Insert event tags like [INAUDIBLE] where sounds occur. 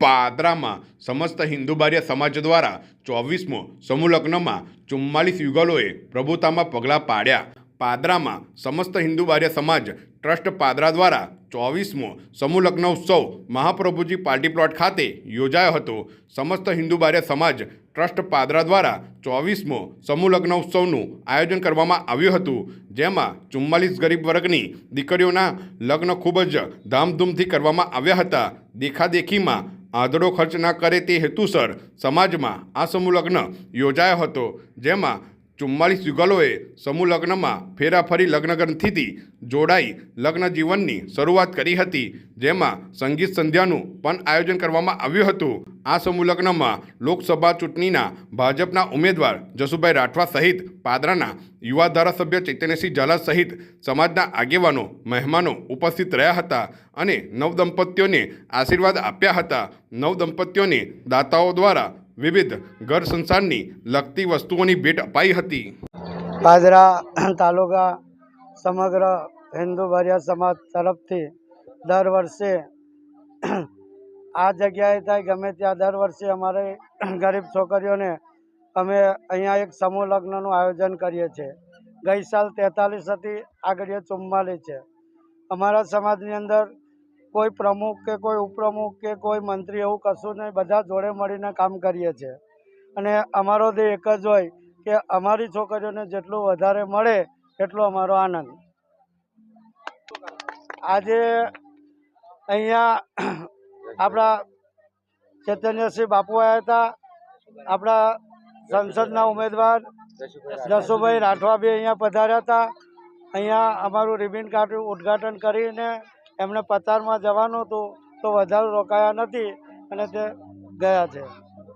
પાદરામાં સમસ્ત હિન્દુ બારિયા સમાજ દ્વારા ચોવીસમો સમૂહ લગ્નમાં ચુમ્માલીસ યુગલોએ પ્રભુતામાં પગલાં પાડ્યા. પાદરામાં સમસ્ત હિન્દુ બારિયા સમાજ ટ્રસ્ટ પાદરા દ્વારા ચોવીસમો સમૂહ લગ્ન ઉત્સવ મહાપ્રભુજી પાર્ટી પ્લોટ ખાતે યોજાયો હતો. સમસ્ત હિન્દુ બારિયા સમાજ ટ્રસ્ટ પાદરા દ્વારા ચોવીસમો સમૂહ લગ્ન ઉત્સવનું આયોજન કરવામાં આવ્યું હતું. જેમાં ચુમ્માલીસ ગરીબ વર્ગની દીકરીઓના લગ્ન ખૂબ જ ધામધૂમથી કરવામાં આવ્યા હતા. દેખાદેખીમાં આંધળો ખર્ચ ના કરે તે હેતુસર સમાજમાં આ સમૂહ યોજાયો હતો, જેમાં ચુમ્માલીસ યુગલોએ સમૂહ લગ્નમાં ફેરાફરી લગ્નગ્રંથિથી જોડાઈ લગ્ન જીવનની શરૂઆત કરી હતી, જેમાં સંગીત સંધ્યાનું પણ આયોજન કરવામાં આવ્યું હતું. આ સમૂહ લગ્નમાં લોકસભા ચૂંટણીના ભાજપના ઉમેદવાર જસુભાઈ રાઠવા સહિત પાદરાના યુવા ધારાસભ્ય ચૈતન્યસિંહ ઝાલા સહિત સમાજના આગેવાનો, મહેમાનો ઉપસ્થિત રહ્યા હતા અને નવદંપતીઓને આશીર્વાદ આપ્યા હતા. નવદંપતીઓને દાતાઓ દ્વારા વિવિધ ઘર સંસારની લગતી વસ્તુઓની ભેટ અપાઈ હતી. પાદરા તાલુકા સમગ્ર હિન્દુ ભર્યા સમાજ તરફથી દર વર્ષે આ જગ્યાએ થાય ગમે ત્યાં દર વર્ષે અમારે [CLEARS THROAT] ગરીબ છોકરીઓને અમે અહીંયા એક સમૂહ લગ્નનું આયોજન કરીએ છીએ. ગઈ સાલ તેતાલીસ હતી, આગળ ચુમ્માલીસ છે. અમારા સમાજની અંદર કોઈ પ્રમુખ કે કોઈ ઉપપ્રમુખ કે કોઈ મંત્રી એવું કશું નહીં, બધા જોડે મળીને કામ કરીએ છીએ. અને અમારો ધ્યેય એક જ હોય કે અમારી છોકરીઓને જેટલું વધારે મળે એટલો અમારો આનંદ. આજે અહીંયા આપણા ચૈતન્યસિંહ બાપુ આવ્યા હતા, આપણા સંસદના ઉમેદવાર જસુભાઈ રાઠવા બી અહીંયા પધાર્યા હતા. અહીંયા અમારું રિબિન કાર્ડ ઉદ્ઘાટન કરીને એમને પતારમાં જવાનું હતું, તો વધારે રોકાયા નથી અને તે ગયા છે.